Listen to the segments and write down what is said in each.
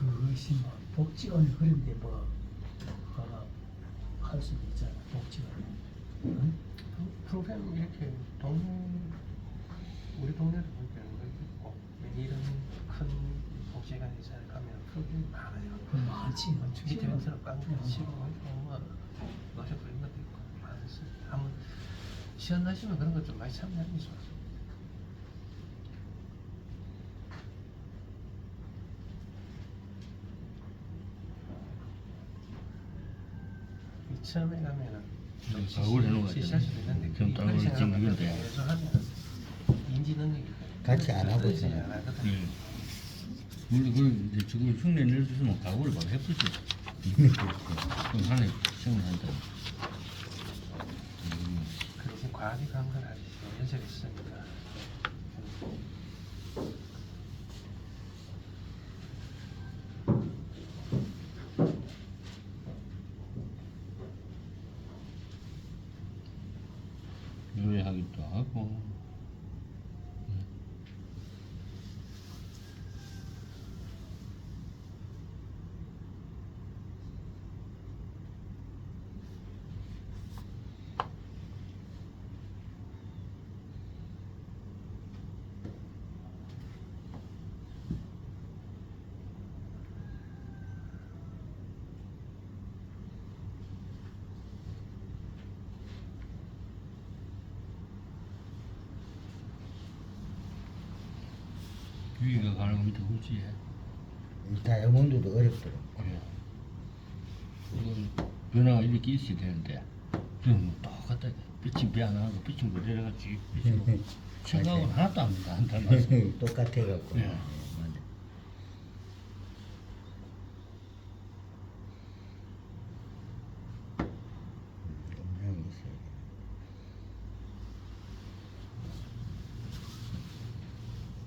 그것이 뭐 복지관이 그런데 뭐할 수도 있잖아 복지관. 응? 프로그램 이렇게 동 우리 동네도 보니까 있고 이런 큰 복지관에 가면 프로그램이 많아요. 그 많지. 밑에 밑으로 깡통 치고 뭐 노래 부르는 것도 있고 많습니다. 한번 시간 나시면 그런 것 좀 많이 참여하는 게 좋아요. 처음에 가면은 좀 가구를 해놓은 수도 같잖아요. 있는데 그럼 그렇게 지금 생각하면 이건데. 계속 하면 인지 능력이 같이 안 하고 떨어지지 있어요. 않거든. 네. 물론 그 이제 지금 흉내 내주시면 각오를 바로 해보죠. 그럼 하나 생각한다. 음, 그리고 과학이 아직 연세가 있으니까 요리하기도 하고. 위가 가는 거 밑에. 이 다이아몬드도 어렵더라고. 예. 이건 변화가 이렇게 있어야 되는데 지금 뭐 똑같다. 빛이 나고 빛은 그대로가 지 빛으로 생각은 하나도 안안 닮았어. 똑같아갖고. 예. 돼.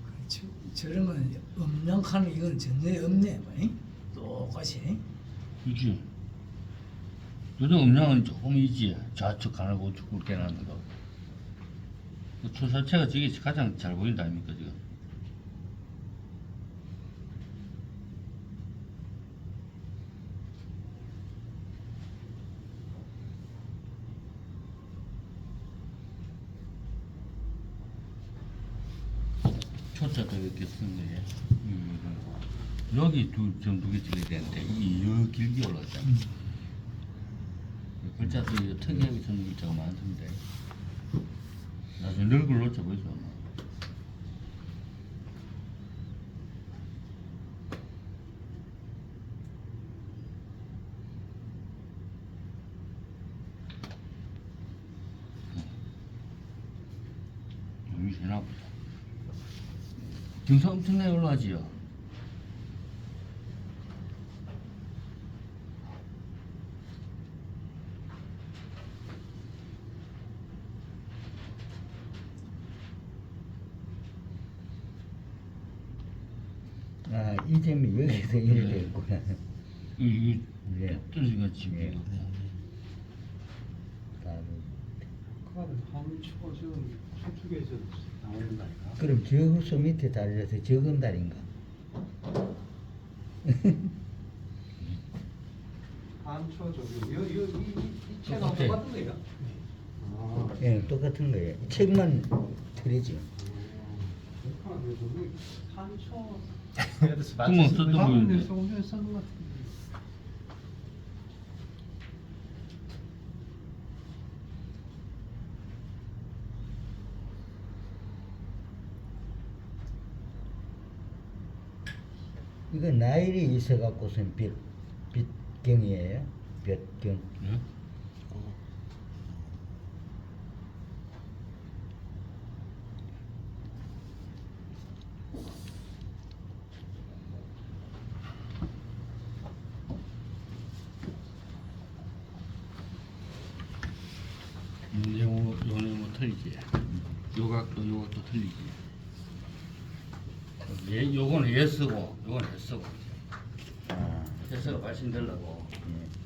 그렇죠. 저러면 음량하는 이건 전혀 없네. 뭐, 잉? 똑같이. 잉? 그지. 요즘 음량은 조금이지. 좌측 하나 우측 굵게 나는 거. 그 초사체가 저게 가장 잘 보인다 아닙니까 지금. 초짜도 이렇게 쓴 거예요. 음. 여기 두 좀두개 찍어야 되는데 이 여 길게 올라갔잖아. 음. 글자도 특이하게 쓰는 글자가 많던데. 나중에 널글 놓쳐 보이죠. 여기 되나 보다. 등산 엄청나게 올라가지요. 아, 이 점이 여기서 이래 네. 있구나. 이, 이, 예. 떨어지가 집이. 예. 바로. 그거는 한초가 지금 서쪽에서 나오는 거 아닌가? 그럼 저호수 밑에 달려서 적은 달인가? 한초 저기 여여이이채 나온 똑같아. 똑같은 거예요? 아, 예, 똑같은 거예요. 책만 틀리지. 그렇구나. 그래서 우리 한초 그래서 구멍 뚫- 뜯어 다른 보이는데. 데서 오면 같은데. 이거 나일이 있어갖고선 빗, 빗경이에요. 빗경. 예? 음, 요, 요는 뭐 틀리지. 요 각도, 요 각도 틀리지. 얘, 요거는 얘 쓰고, 요거는 얘 쓰고. 아, 얘 쓰고 발신되려고. 예.